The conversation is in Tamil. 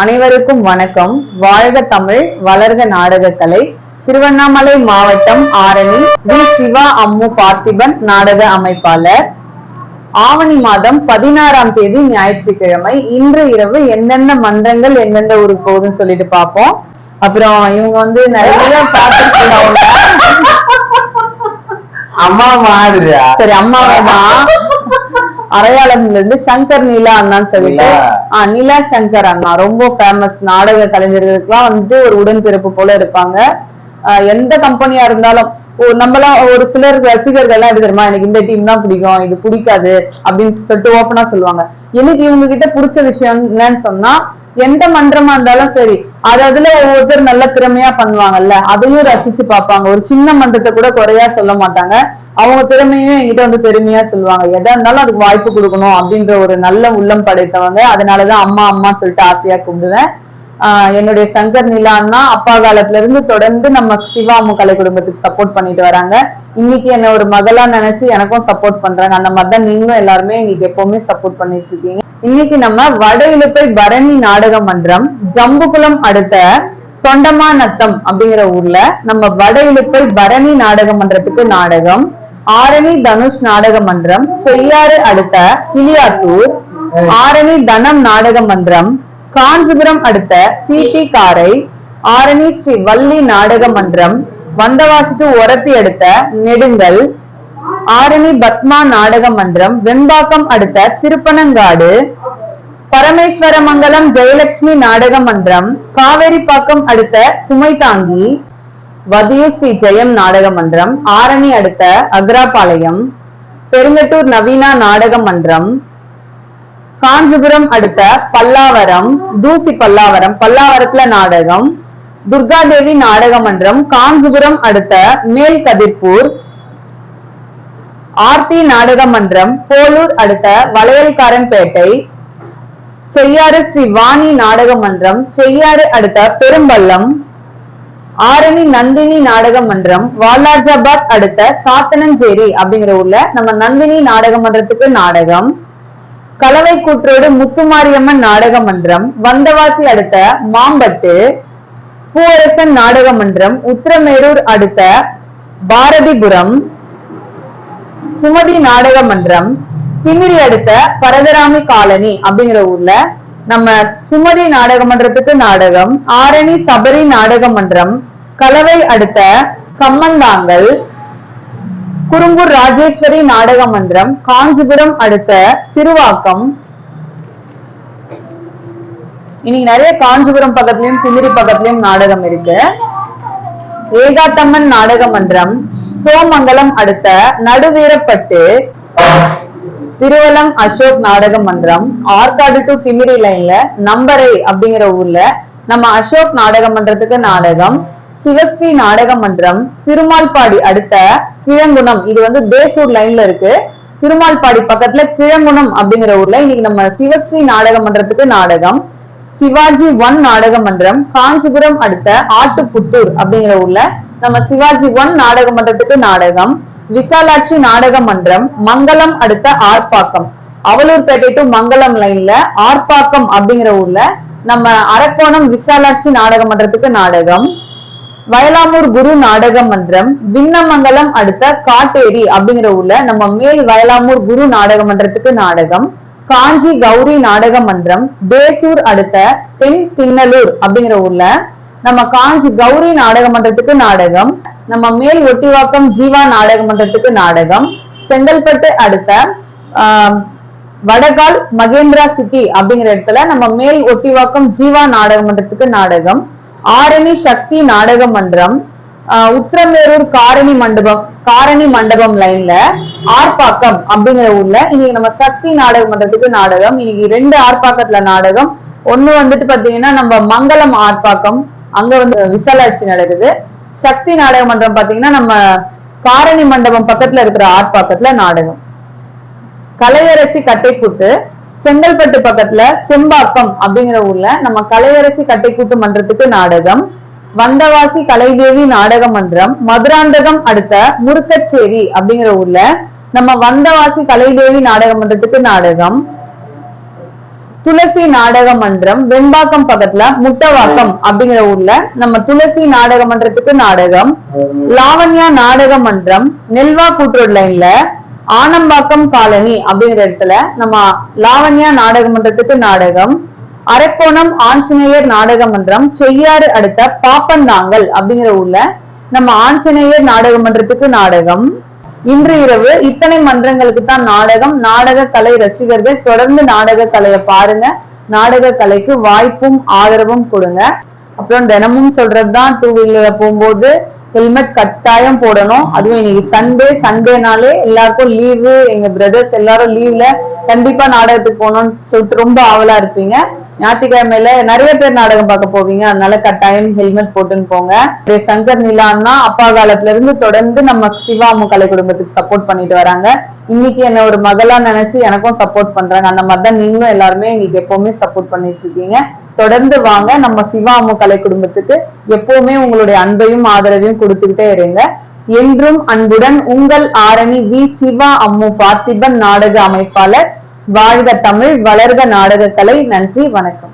அனைவருக்கும் வணக்கம். வாழ்க தமிழ் வளர்க நாடகக்கலை. திருவண்ணாமலை மாவட்டம் ஆரணி வி. சிவா அம்மு பார்த்திபன் நாடக அமைப்பாளர். ஆவணி மாதம் பதினாறாம் தேதி ஞாயிற்றுக்கிழமை இன்று இரவு எந்தெந்த மன்றங்கள் எந்தெந்த ஊருக்கு போகுதுன்னு சொல்லிட்டு பார்ப்போம். அப்புறம் இவங்க வந்து நிறைய பார்த்துருக்கோம் அம்மா மாதிரியா? சரி அம்மாவை தான். அடையாளம்ல இருந்து சங்கர் நீலா அண்ணான்னு சொல்லிட்டு. ஆஹ் நிலா சங்கர் அண்ணா. ரொம்ப ஃபேமஸ் நாடக கலைஞர்களுக்கெல்லாம் வந்து ஒரு உடன்பிறப்பு போல இருப்பாங்க. எந்த கம்பெனியா இருந்தாலும் நம்மலாம் ஒரு சிலர் ரசிகர்கள் எல்லாம் எப்படி தெரியுமா எனக்கு இந்த டீம் தான் பிடிக்கும் இது பிடிக்காது அப்படின்னு சொல்லிட்டு ஓப்பனா சொல்லுவாங்க. எனக்கு இவங்க கிட்ட பிடிச்ச விஷயம் என்னன்னு சொன்னா எந்த மன்றமா இருந்தாலும் சரி அது அதுல ஒவ்வொருத்தர் நல்ல திறமையா பண்ணுவாங்கல்ல அதையும் ரசிச்சு பார்ப்பாங்க. ஒரு சின்ன மன்றத்தை கூட குறையா சொல்ல மாட்டாங்க. அவங்க திறமையும் என்கிட்ட வந்து பெருமையா சொல்லுவாங்க. எதா இருந்தாலும் அதுக்கு வாய்ப்பு கொடுக்கணும் அப்படின்ற ஒரு நல்ல உள்ளம் படைத்தவங்க. அதனாலதான் அம்மா அம்மா சொல்லிட்டு ஆசையா கும்பிடுவேன் ஆஹ் என்னுடைய சங்கர் நிலான்னா அப்பா காலத்துல இருந்து தொடர்ந்து நம்ம சிவாமு கலை குடும்பத்துக்கு சப்போர்ட் பண்ணிட்டு வராங்க. இன்னைக்கு என்ன ஒரு மகளா நினைச்சு எனக்கும் சப்போர்ட் பண்றாங்க. அந்த மாதிரி தான் நீங்களும் எல்லாருமே எங்களுக்கு எப்பவுமே சப்போர்ட் பண்ணிட்டு இருக்கீங்க. இன்னைக்கு நம்ம வட பரணி நாடக மன்றம் ஜம்புகுளம் அடுத்த தொண்டமா நத்தம் அப்படிங்கிற ஊர்ல நம்ம வட பரணி நாடக மன்றத்துக்கு நாடகம் ஆரணி தனுஷ் நாடக மன்றம் செய்யாறு அடுத்த கிளியாத்தூர். ஆரணி தனம் நாடக மன்றம் காஞ்சிபுரம் அடுத்த சிடி காரை. ஆரணி ஸ்ரீ வள்ளி நாடக மன்றம் வந்தவாசி உரத்தி ஒரத்தி அடுத்த நெடுங்கல். ஆரணி பத்மா நாடக மன்றம் வெம்பாக்கம் அடுத்த திருப்பனங்காடு. பரமேஸ்வரமங்கலம் ஜெயலட்சுமி நாடக மன்றம் காவேரிப்பாக்கம் அடுத்த சுமைதாங்கி. வதிய ஸ்ரீ ஜெயம் நாடக மன்றம் ஆரணி அடுத்த அக்ராபாளையம் பெருங்கட்டூர் நவீனா நாடக மன்றம் காஞ்சிபுரம் அடுத்த பல்லாவரம் தூசி பல்லாவரம் பல்லாவரத்துல நாடகம் துர்காதேவி நாடக மன்றம் காஞ்சிபுரம் அடுத்த மேல் கதிர்பூர் ஆர்த்தி நாடக மன்றம் போலூர் அடுத்த வளையல்காரன்பேட்டை செய்யாறு ஸ்ரீ வாணி நாடக மன்றம் செய்யாறு அடுத்த பெரும்பள்ளம் ஆரணி நந்தினி நாடக மன்றம் வாலாஜாபாத் அடுத்த சாத்தனஞ்சேரி அப்படிங்கிற ஊர்ல நம்ம நந்தினி நாடக மன்றத்துக்கு நாடகம். கலவை கூற்றோடு முத்துமாரியம்மன் நாடக மன்றம் வந்தவாசி அடுத்த மாம்பட்டு பூவரசன் நாடக மன்றம் உத்திரமேரூர் அடுத்த பாரதிபுரம் சுமதி நாடக மன்றம் திமிரி அடுத்த பரதராமி காலனி அப்படிங்கிற ஊர்ல நம்ம சுமதி நாடக மன்றத்துக்கு நாடகம் ஆரணி சபரி நாடக மன்றம் கலவை அடுத்த கம்மந்தாங்கல் குறும்பூர் ராஜேஸ்வரி நாடக மன்றம் காஞ்சிபுரம் அடுத்த சிறுவாக்கம். இன்னைக்கு நிறைய காஞ்சிபுரம் பக்கத்துலயும் சிந்திரி பக்கத்துலயும் நாடகம் இருக்கு. ஏகாத்தம்மன் நாடக மன்றம் சோமங்கலம் அடுத்த நடுவீரப்பட்டு. திருவலம் அசோக் நாடக மன்றம் ஆற்காடு டு திமிரி லைன்ல நம்பரை அப்படிங்கிற ஊர்ல நம்ம அசோக் நாடக மன்றத்துக்கு நாடகம் சிவஸ்ரீ நாடக மன்றம் திருமால்பாடி அடுத்த கிழங்குணம் இது வந்து தேசூர் லைன்ல இருக்கு. திருமால்பாடி பக்கத்துல கிழங்குணம் அப்படிங்கிற ஊர்ல இன்னைக்கு நம்ம சிவஸ்ரீ நாடக மன்றத்துக்கு நாடகம் சிவாஜி ஒன் நாடக மன்றம் காஞ்சிபுரம் அடுத்த ஆட்டுப்புத்தூர் அப்படிங்கிற ஊர்ல நம்ம சிவாஜி ஒன் நாடக மன்றத்துக்கு நாடகம் விசாலாட்சி நாடக மன்றம் மங்களம் அடுத்த ஆர்ப்பாக்கம். அவலூர்பேட்டை டு மங்களம் லைன்ல ஆர்ப்பாக்கம் அப்படிங்கிற ஊர்ல நம்ம அரக்கோணம் விசாலாட்சி நாடக மன்றத்துக்கு நாடகம். வயலாமூர் குரு நாடக மன்றம் விண்ணமங்கலம் அடுத்த காட்டேரி அப்படிங்கிற ஊர்ல நம்ம மேல் வயலாமூர் குரு நாடக மன்றத்துக்கு நாடகம். காஞ்சி கௌரி நாடக மன்றம் தேசூர் அடுத்த தென் திண்ணலூர் அப்படிங்கிற ஊர்ல நம்ம காஞ்சி கௌரி நாடக மன்றத்துக்கு நாடகம் நம்ம மேல் ஒட்டிவாக்கம் ஜீவா நாடக மன்றத்துக்கு நாடகம் செங்கல்பட்டு அடுத்த ஆஹ், வடகால் மகேந்திரா சிட்டி அப்படிங்கிற இடத்துல நம்ம மேல் ஒட்டிவாக்கம் ஜீவா நாடக மன்றத்துக்கு நாடகம் ஆரணி சக்தி நாடக மன்றம் ஆஹ், உத்திரமேரூர் காரணி மண்டபம் காரணி மண்டபம் லைன்ல ஆர்ப்பாக்கம் அப்படிங்கிற ஊர்ல இன்னைக்கு நம்ம சக்தி நாடக மன்றத்துக்கு நாடகம் இன்னைக்கு ரெண்டு ஆர்ப்பாக்கத்துல நாடகம். ஒண்ணு வந்துட்டு பாத்தீங்கன்னா நம்ம மங்களம் ஆர்ப்பாக்கம் அங்க வந்து விசாலாட்சி நடக்குது. சக்தி நாடக மன்றம் பாத்தீங்கன்னா நம்ம காரணி மண்டபம் பக்கத்துல இருக்கிற ஆர்ப்பாக்கத்துல நாடகம். கலையரசி கட்டைக்கூத்து செங்கல்பட்டு பக்கத்துல செம்பாக்கம் அப்படிங்கிற ஊர்ல நம்ம கலையரசி கட்டைக்கூத்து மன்றத்துக்கு நாடகம். வந்தவாசி கலைதேவி நாடக மன்றம் மதுராந்தகம் அடுத்த முருக்கச்சேரி அப்படிங்கிற ஊர்ல நம்ம வந்தவாசி கலைதேவி நாடக மன்றத்துக்கு நாடகம். துளசி நாடக மன்றம் வெம்பாக்கம் பக்கத்துல முட்டவாக்கம் அப்படிங்கிற ஊர்ல நம்ம துளசி நாடக மன்றத்துக்கு நாடகம் லாவண்யா நாடக மன்றம் நெல்வா கூட்டுரோட் லைன்ல ஆனம்பாக்கம் காலனி அப்படிங்கிற இடத்துல நம்ம லாவண்யா நாடக மன்றத்துக்கு நாடகம் அரக்கோணம் ஆஞ்சநேயர் நாடக மன்றம் செய்யாறு அடுத்த பாப்பந்தாங்கல் அப்படிங்கிற ஊர்ல நம்ம ஆஞ்சநேயர் நாடக மன்றத்துக்கு நாடகம் இன்று இரவு இத்தனை மன்றங்களுக்கு தான் நாடகம். நாடக கலை ரசிகர்கள் தொடர்ந்து நாடக கலையை பாருங்க. நாடக கலைக்கு வாய்ப்பும் ஆதரவும் கொடுங்க. அப்புறம் தினமும் சொல்றதுதான் டூ வீலர்ல போகும்போது ஹெல்மெட் கட்டாயம் போடணும். அதுவும் இன்னைக்கு சண்டே சண்டேனாலே எல்லாருக்கும் லீவு எங்க பிரதர்ஸ் எல்லாரும் லீவ்ல கண்டிப்பா நாடகத்துக்கு போகணும்னு சொல்லிட்டு ரொம்ப ஆவலா இருப்பீங்க. ஞாயிற்றுக்கிழமையில நிறைய பேர் நாடகம் பார்க்க போவீங்க. அதனால கட்டாயம் ஹெல்மெட் போட்டுன்னு போங்க. சங்கர் நிலான்னா அப்பா காலத்துல இருந்து தொடர்ந்து நம்ம சிவாமு கலை குடும்பத்துக்கு சப்போர்ட் பண்ணிட்டு வராங்க. இன்னைக்கு என்ன ஒரு மகளா நினைச்சு எனக்கும் சப்போர்ட் பண்றாங்க. அந்த மாதிரி தான் நீங்களும் எல்லாருமே எங்களுக்கு எப்பவுமே சப்போர்ட் பண்ணிட்டு இருக்கீங்க. தொடர்ந்து வாங்க. நம்ம சிவாமு கலை குடும்பத்துக்கு எப்பவுமே உங்களுடைய அன்பையும் ஆதரவையும் கொடுத்துக்கிட்டே இருங்க. என்றும் அன்புடன் உங்கள் ஆரணி வி சிவா அம்மு பார்த்திபன் நாடக அமைப்பாளர் வாழ்க தமிழ் வளர்க நாடக கலை நன்றி வணக்கம்.